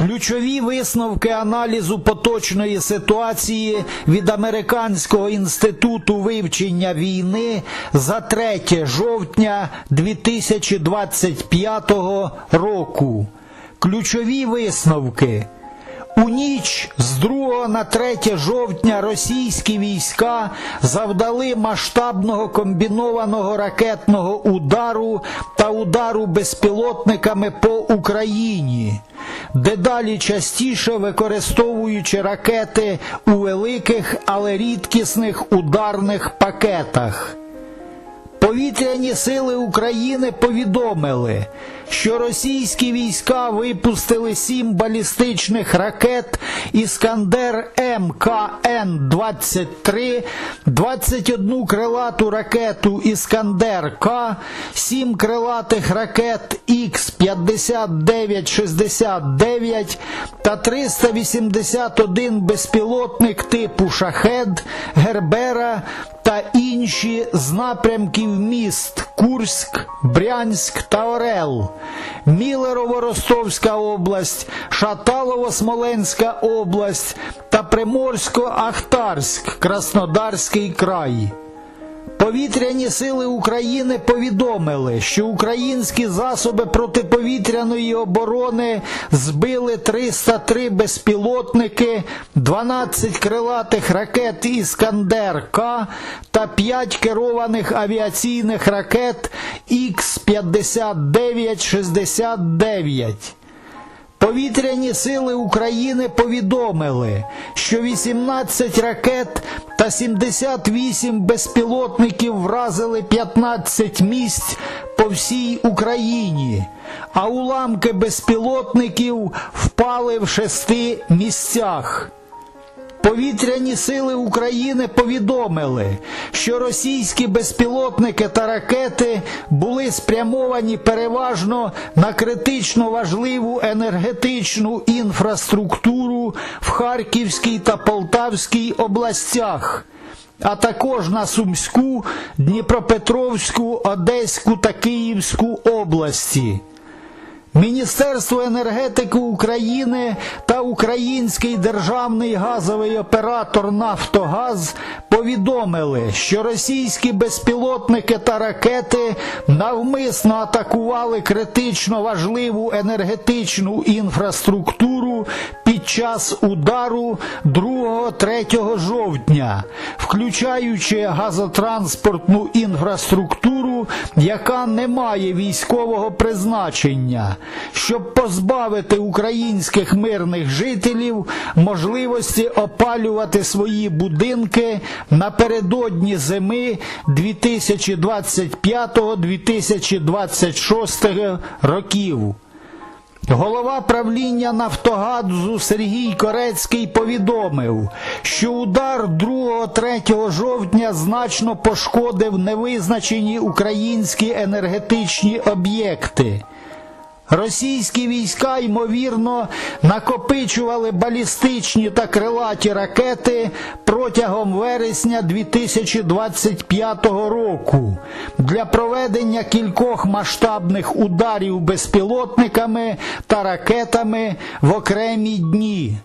Ключові висновки аналізу поточної ситуації від Американського інституту вивчення війни за 3 жовтня 2025 року. Ключові висновки. У ніч з 2 на 3 жовтня російські війська завдали масштабного комбінованого ракетного удару та удару безпілотниками по Україні, дедалі частіше використовуючи ракети у великих, але рідкісних ударних пакетах. Повітряні сили України повідомили, що російські війська випустили сім балістичних ракет Іскандер МКН-23, 21 крилату ракету Іскандер К, 7 крилатих ракет Х-5969 та 381 безпілотник типу Шахед, Гербера та інші з напрямків міст Курськ, Брянськ та Орел, Мілерово-Ростовська область, Шаталово-Смоленська область та Приморсько-Ахтарськ, Краснодарський край. Повітряні сили України повідомили, що українські засоби протиповітряної оборони збили 303 безпілотники, 12 крилатих ракет Іскандер К та 5 керованих авіаційних ракет Х-59-69. Повітряні сили України повідомили, що 18 ракет та 78 безпілотників вразили 15 місць по всій Україні, а уламки безпілотників впали в шести місцях. Повітряні сили України повідомили, що російські безпілотники та ракети були спрямовані переважно на критично важливу енергетичну інфраструктуру в Харківській та Полтавській областях, а також на Сумську, Дніпропетровську, Одеську та Київську області. Міністерство енергетики України Український державний газовий оператор Нафтогаз повідомили, що російські безпілотники та ракети навмисно атакували критично важливу енергетичну інфраструктуру під час удару 2-3 жовтня, включаючи газотранспортну інфраструктуру, яка не має військового призначення. Щоб позбавити українських мирних жителів можливості опалювати свої будинки напередодні зими 2025-2026 років. Голова правління Нафтогазу Сергій Корецький повідомив, що удар 2-3 жовтня значно пошкодив невизначені українські енергетичні об'єкти. Російські війська, ймовірно, накопичували балістичні та крилаті ракети протягом вересня 2025 року для проведення кількох масштабних ударів безпілотниками та ракетами в окремі дні.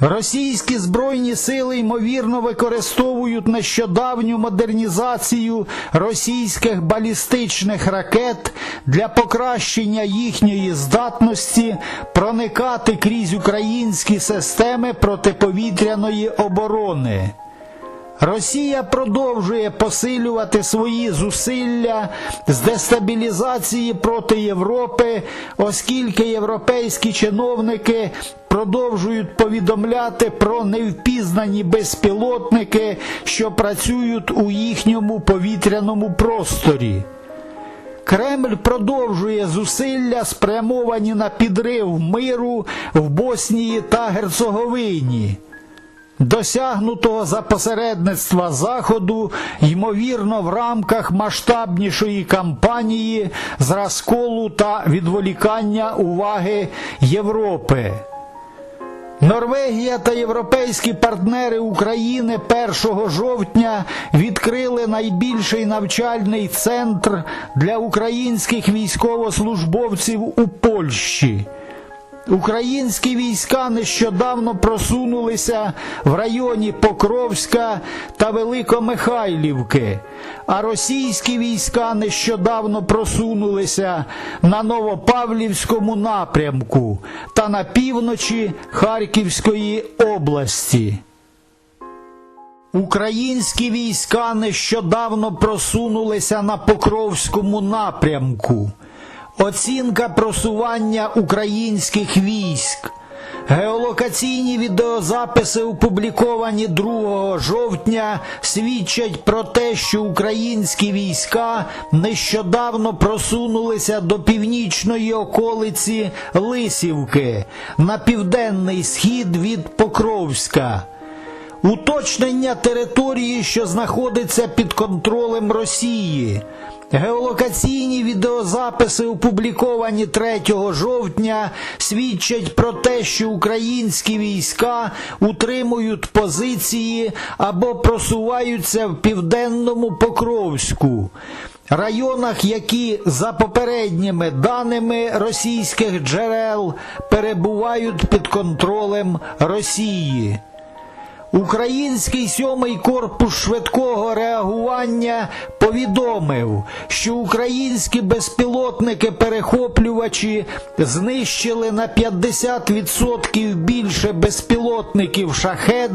Російські збройні сили ймовірно використовують нещодавню модернізацію російських балістичних ракет для покращення їхньої здатності проникати крізь українські системи протиповітряної оборони. Росія продовжує посилювати свої зусилля з дестабілізації проти Європи, оскільки європейські чиновники продовжують повідомляти про невпізнані безпілотники, що працюють у їхньому повітряному просторі. Кремль продовжує зусилля, спрямовані на підрив миру в Боснії та Герцеговині досягнутого за посередництва Заходу, ймовірно, в рамках масштабнішої кампанії з розколу та відволікання уваги Європи. Норвегія та європейські партнери України 1 жовтня відкрили найбільший навчальний центр для українських військовослужбовців у Польщі. Українські війська нещодавно просунулися в районі Покровська та Великомихайлівки, а російські війська нещодавно просунулися на Новопавлівському напрямку та на півночі Харківської області. Українські війська нещодавно просунулися на Покровському напрямку. Оцінка просування українських військ. Геолокаційні відеозаписи, опубліковані 2 жовтня, свідчать про те, що українські війська нещодавно просунулися до північної околиці Лисівки на південний схід від Покровська. Уточнення території, що знаходиться під контролем Росії. Геолокаційні відеозаписи, опубліковані 3 жовтня, свідчать про те, що українські війська утримують позиції або просуваються в південному Покровську. Районах, які за попередніми даними російських джерел перебувають під контролем Росії. Український сьомий корпус швидкого реагування повідомив, що українські безпілотники-перехоплювачі знищили на 50% більше безпілотників шахед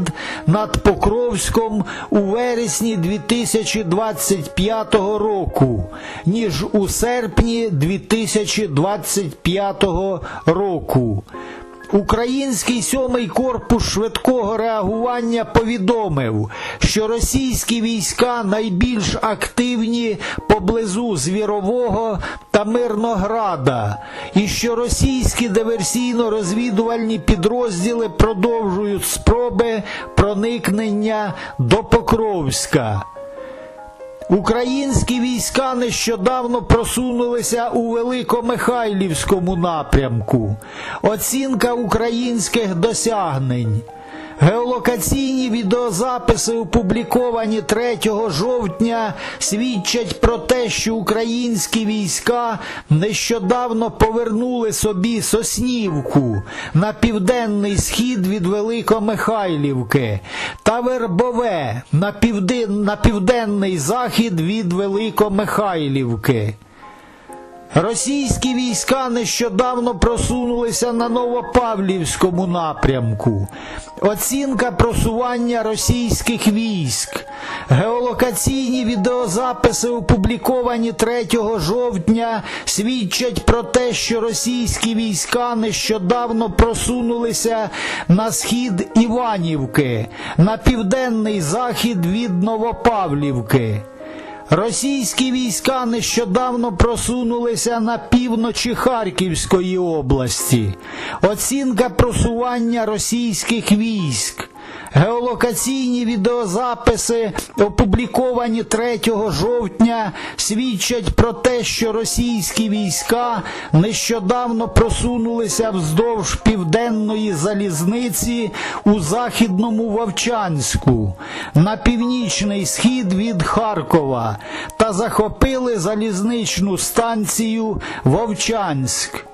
над Покровськом у вересні 2025 року, ніж у серпні 2025 року. Український сьомий корпус швидкого реагування повідомив, що російські війська найбільш активні поблизу Звірового та Мирнограда, і що російські диверсійно-розвідувальні підрозділи продовжують спроби проникнення до Покровська. Українські війська нещодавно просунулися у Великомихайлівському напрямку. Оцінка українських досягнень. Геолокаційні відеозаписи, опубліковані 3 жовтня, свідчать про те, що українські війська нещодавно повернули собі Соснівку на південний схід від Великомихайлівки та Вербове на, півден... на південний захід від Великомихайлівки. Російські війська нещодавно просунулися на Новопавлівському напрямку. Оцінка просування російських військ. Геолокаційні відеозаписи, опубліковані 3 жовтня, свідчать про те, що російські війська нещодавно просунулися на схід Іванівки, на південний захід від Новопавлівки. Російські війська нещодавно просунулися на півночі Харківської області. Оцінка просування російських військ. Геолокаційні відеозаписи, опубліковані 3 жовтня, свідчать про те, що російські війська нещодавно просунулися вздовж південної залізниці у західному Вовчанську на північний схід від Харкова та захопили залізничну станцію Вовчанськ.